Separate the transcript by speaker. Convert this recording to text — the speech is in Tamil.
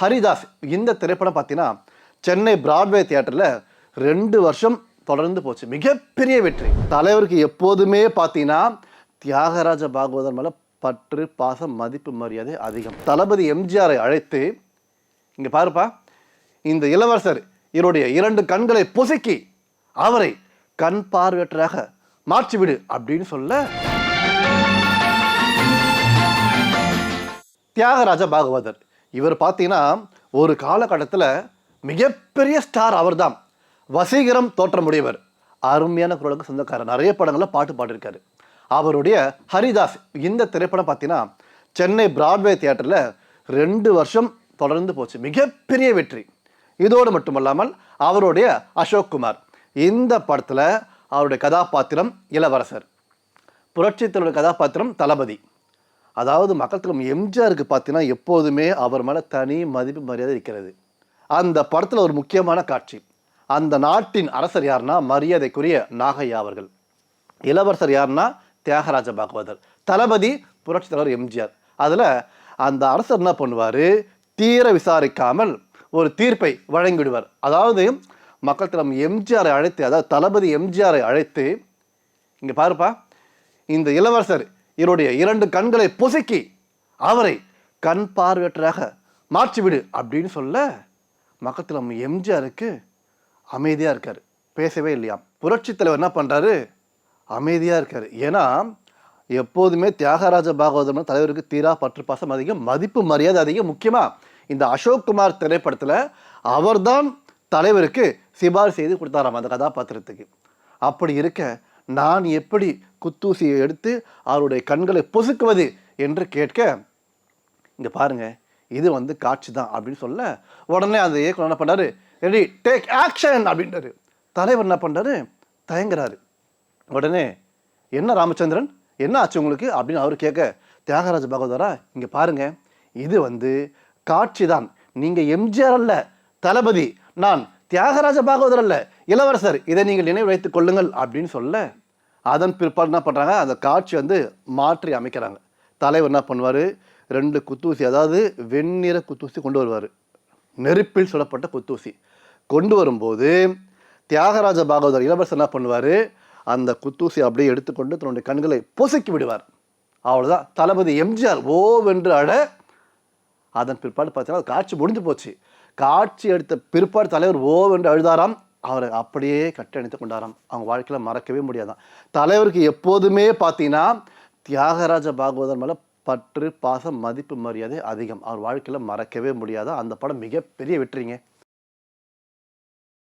Speaker 1: ஹரிதாஸ் இந்த திரைப்படம் பார்த்தீங்கன்னா சென்னை பிராட்வே தியேட்டரில் ரெண்டு வருஷம் தொடர்ந்து போச்சு. மிகப்பெரிய வெற்றி. தலைவருக்கு எப்போதுமே பார்த்தீங்கன்னா தியாகராஜ பாகவதர் மேலே பற்று பாசம் மதிப்பு மரியாதை அதிகம். தளபதி எம்ஜிஆரை அழைத்து இங்கே பாருப்பா இந்த இளவரசர் இவருடைய இரண்டு கண்களை பொசுக்கி அவரை கண் பார்வையற்றராக மாற்றிவிடு அப்படின்னு சொல்ல தியாகராஜ பாகவதர். இவர் பார்த்தீங்கன்னா ஒரு காலகட்டத்தில் மிகப்பெரிய ஸ்டார் அவர்தான். வசீகரம் தோற்றமுடையவர். அருமையான குரலுக்கு சொந்தக்காரர். நிறைய படங்களில் பாட்டு பாடியிருக்காரு. அவருடைய ஹரிதாஸ் இந்த திரைப்படம் பார்த்தீங்கன்னா சென்னை பிராட்வே தியேட்டரில் ரெண்டு வருஷம் தொடர்ந்து போச்சு. மிகப்பெரிய வெற்றி. இதோடு மட்டுமல்லாமல் அவருடைய அசோக் குமார் இந்த படத்தில் அவருடைய கதாபாத்திரம் இளவரசர். புரட்சித்தலைவர் கதாபாத்திரம் தளபதி. அதாவது மக்கள் தலைவர் எம்ஜிஆருக்கு பார்த்தீங்கன்னா எப்போதுமே அவர் மேலே தனி மதிப்பு மரியாதை இருக்கிறது. அந்த படத்தில் ஒரு முக்கியமான காட்சி. அந்த நாட்டின் அரசர் யாருன்னா மரியாதைக்குரிய நாகையா அவர்கள். இளவரசர் யாருன்னா தியாகராஜ பாகவதர். தளபதி புரட்சி தலைவர் எம்ஜிஆர். அதில் அந்த அரசர் என்ன பண்ணுவார்? தீர விசாரிக்காமல் ஒரு தீர்ப்பை வழங்கிவிடுவார் அதாவது மக்கள் தலைவர் எம்ஜிஆரை அழைத்து அதாவது தளபதி எம்ஜிஆரை அழைத்து இங்கே பாருப்பா இந்த இளவரசர் இவருடைய இரண்டு கண்களை பொசுக்கி அவரை கண் பார்வையற்றராக மாற்றிவிடு அப்படின்னு சொல்ல மக்கத்தில் நம்ம எம்ஜிஆருக்கு அமைதியாக இருக்கார். பேசவே இல்லையாம் புரட்சி தலைவர் என்ன பண்ணுறாரு அமைதியாக இருக்கார். ஏன்னா எப்போதுமே தியாகராஜ பாகவதம் தலைவருக்கு தீரா பற்று பாசம் அதிகம் மதிப்பு மரியாதை அதிகம். முக்கியமாக இந்த அசோக் குமார் திரைப்படத்தில் அவர்தான் தலைவருக்கு சிபாரிசு செய்து கொடுத்தாராம் அந்த கதாபாத்திரத்துக்கு. அப்படி இருக்க நான் எப்படி குத்தூசியை எடுத்து அவருடைய கண்களை பொசுக்குவது என்று கேட்க இங்கே பாருங்கள் இது வந்து காட்சி தான் அப்படின்னு சொல்ல உடனே அந்த இயக்குனர் என்ன பண்ணாரு ரெடி டேக் ஆக்ஷன் அப்படின்றாரு. தலைவர் என்ன பண்ணுறாரு தயங்குறாரு. உடனே என்ன ராமச்சந்திரன்? என்ன ஆச்சு உங்களுக்கு? அப்படின்னு அவர் கேட்க தியாகராஜ பகவதரா இங்கே பாருங்கள் இது வந்து காட்சி தான். நீங்கள் எம்ஜிஆர் அல்ல தளபதி. நான் தியாகராஜ பாகவதர் அல்ல இளவரசர். இதை நீங்கள் நினைவு வைத்துக் கொள்ளுங்கள் அப்படின்னு சொல்ல அதன் பிற்பாடு என்ன பண்ணுறாங்க அந்த காட்சி வந்து மாற்றி அமைக்கிறாங்க. தலைவர் என்ன பண்ணுவார்? ரெண்டு குத்தூசி அதாவது வெண்ணிற குத்தூசி கொண்டு வருவார். நெருப்பில் சுடப்பட்ட குத்தூசி. கொண்டு வரும்போது தியாகராஜ பாகவதர் இளவரசர் என்ன பண்ணுவார்? அந்த குத்தூசி அப்படியே எடுத்துக்கொண்டு தன்னுடைய கண்களை பொசுக்கி விடுவார். அவ்வளோதான் தளபதி எம்ஜிஆர் ஓவென்று அட அதன் பிற்பாடு பார்த்தீங்கன்னா காட்சி முடிஞ்சு போச்சு. காட்சி எடுத்த பிற்பாடு தலைவர் ஓவென்று அழுதாராம். அவரை அப்படியே கட்டணித்து கொண்டாராம். அவங்க வாழ்க்கையில் மறக்கவே முடியாதான். தலைவருக்கு எப்போதுமே பார்த்தீங்கன்னா தியாகராஜ பாகவதர் மேலே பற்று பாசம் மதிப்பு மரியாதை அதிகம். அவர் வாழ்க்கையில் மறக்கவே முடியாத அந்த படம் மிகப்பெரிய வெற்றிங்க.